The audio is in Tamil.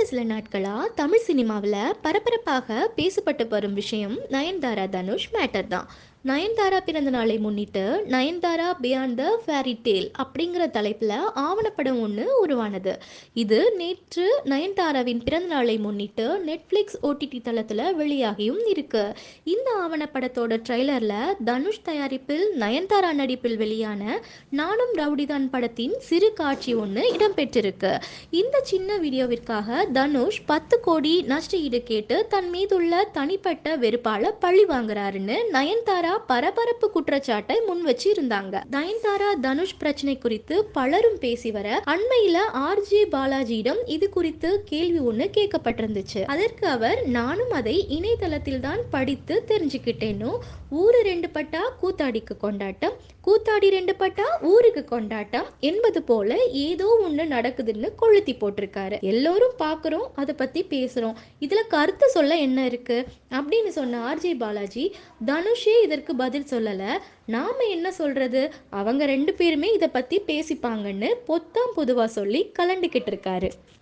கடந்த சில நாட்களாக தமிழ் சினிமாவில் பரபரப்பாக பேசப்பட்டு வரும் விஷயம் நயன்தாரா தனுஷ் மேட்டர் தான். நயன்தாரா பிறந்த நாளை முன்னிட்டு Nayanthara beyond the fairy tale அப்படிங்கிற தலைப்பில் ஆவணப்படம் ஒன்று உருவானது. இது நேற்று நயன்தாராவின் பிறந்த நாளை முன்னிட்டு நெட்ஃப்ளிக்ஸ் ஓடிடி தளத்தில் வெளியாகியும் இருக்கு. இந்த ஆவணப்படத்தோட ட்ரெய்லரில் தனுஷ் தயாரிப்பில் நயன்தாரா நடிப்பில் வெளியான நானும் ரவுடிதான் படத்தின் சிறு காட்சி ஒன்று இடம்பெற்றிருக்கு. இந்த சின்ன வீடியோவிற்காக தனுஷ் பத்து கோடி நஷ்ட ஈடு கேட்டு தன் மீதுள்ள தனிப்பட்ட வெறுப்பால பழி வாங்குறாருன்னு நயன்தாரா பரபரப்பு குற்றச்சாட்டை முன் வச்சிருந்தாங்க. தயன்தாரா நயன்தாரா தனுஷ் பிரச்சனை குறித்து பலரும் பேசி வர அண்மையில ஆர்ஜே பாலாஜியிடம் இது குறித்து கேள்வி ஒண்ணு கேட்கப்பட்டிருந்துச்சு. அதற்கு அவர் நானும் அதை இணையதளத்தில் தான் படித்து தெரிஞ்சுக்கிட்டேனோ. ஊரு ரெண்டு பட்டா கூத்தாடிக்கு கொண்டாட்டம். கூத்தாடி ரெண்டு பட்டா ஊருக்கு கொண்டாட்டம். என்பது போல ஏதோ ஒண்ணு நடக்குதுன்னு கொளுத்தி போட்டிருக்காரு. எல்லோரும் பார்க்குறோம் அதை பத்தி பேசுறோம். இதுல கருத்து சொல்ல என்ன இருக்கு? அப்படின்னு சொன்ன ஆர்ஜே பாலாஜி தனுஷே இதற்கு பதில் சொல்லலை. நாம என்ன சொல்றது? அவங்க ரெண்டு பேருமே இதை பற்றி பேசிப்பாங்கன்னு பொத்தாம் பொதுவாக சொல்லி கலண்டுக்கிட்டு இருக்காரு.